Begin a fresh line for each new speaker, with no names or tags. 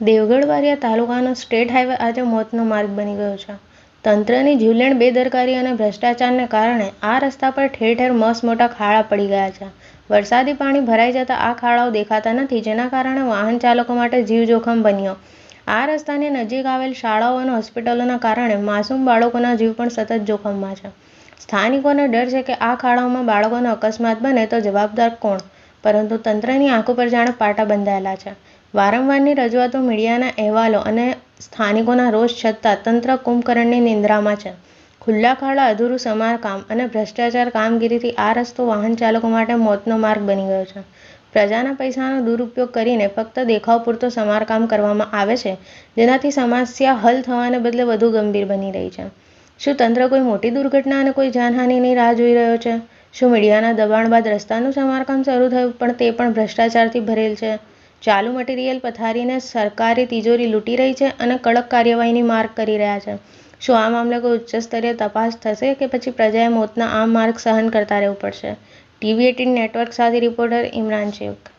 દેવગઢ વારિયા તાલુકાનો state highway આજે મોતનો માર્ગ બની ગયો છે. તંત્રની જીવલેણ બેદરકારી અને ભ્રષ્ટાચારને કારણે આ રસ્તા પર ઠેર ઠેર મસ મોટા ખાડા પડી ગયા છે. વરસાદી પાણી ભરાઈ જતાં આ ખાડાઓ દેખાતા નથી, જેના કારણે વાહન ચાલકો માટે જીવ જોખમ બન્યો. આ રસ્તાની નજીક આવેલ શાળાઓ અને હોસ્પિટલોના કારણે માસૂમ બાળકોના જીવ પણ સતત જોખમમાં છે. સ્થાનિકોને ડર છે કે આ ખાડાઓમાં બાળકોનો અકસ્માત બને તો જવાબદાર કોણ? પરંતુ તંત્રની આંખો પર જાણે પાટા બંધાયેલા છે. વારંવારની રજૂઆતો મીડિયાના અહેવાલો અને સ્થાનિકોના રોષ છતાં તંત્ર કુંભકર્ણની નિંદ્રામાં છે. ખુલ્લા ખાડા અધૂરું સમારકામ અને ભ્રષ્ટાચાર કામગીરીથી આ રસ્તો વાહન ચાલકો માટે મોતનો માર્ગ બની ગયો છે. પ્રજાના પૈસાનો દુરુપયોગ કરીને ફક્ત દેખાવ પૂરતો સમારકામ કરવામાં આવે છે, જેનાથી સમસ્યા હલ થવાને બદલે વધુ ગંભીર બની રહી છે. શું તંત્ર કોઈ મોટી દુર્ઘટના અને કોઈ જાનહાનિની રાહ જોઈ રહ્યો છે? શું મીડિયાના દબાણ બાદ રસ્તાનું સમારકામ શરૂ થયું? પણ તે પણ ભ્રષ્ટાચારથી ભરેલ છે. ચાલુ મટીરિયલ પથારીને સરકારી તિજોરી લૂંટી રહી છે અને કડક કાર્યવાહીની માગ કરી રહ્યા છે. શું આ મામલે કોઈ ઉચ્ચસ્તરીય તપાસ થશે કે પછી પ્રજાએ મોતના આ માર્ગ સહન કરતા રહેવું પડશે? ટીવી એટીન નેટવર્ક સાથે રિપોર્ટર ઇમરાન શેખ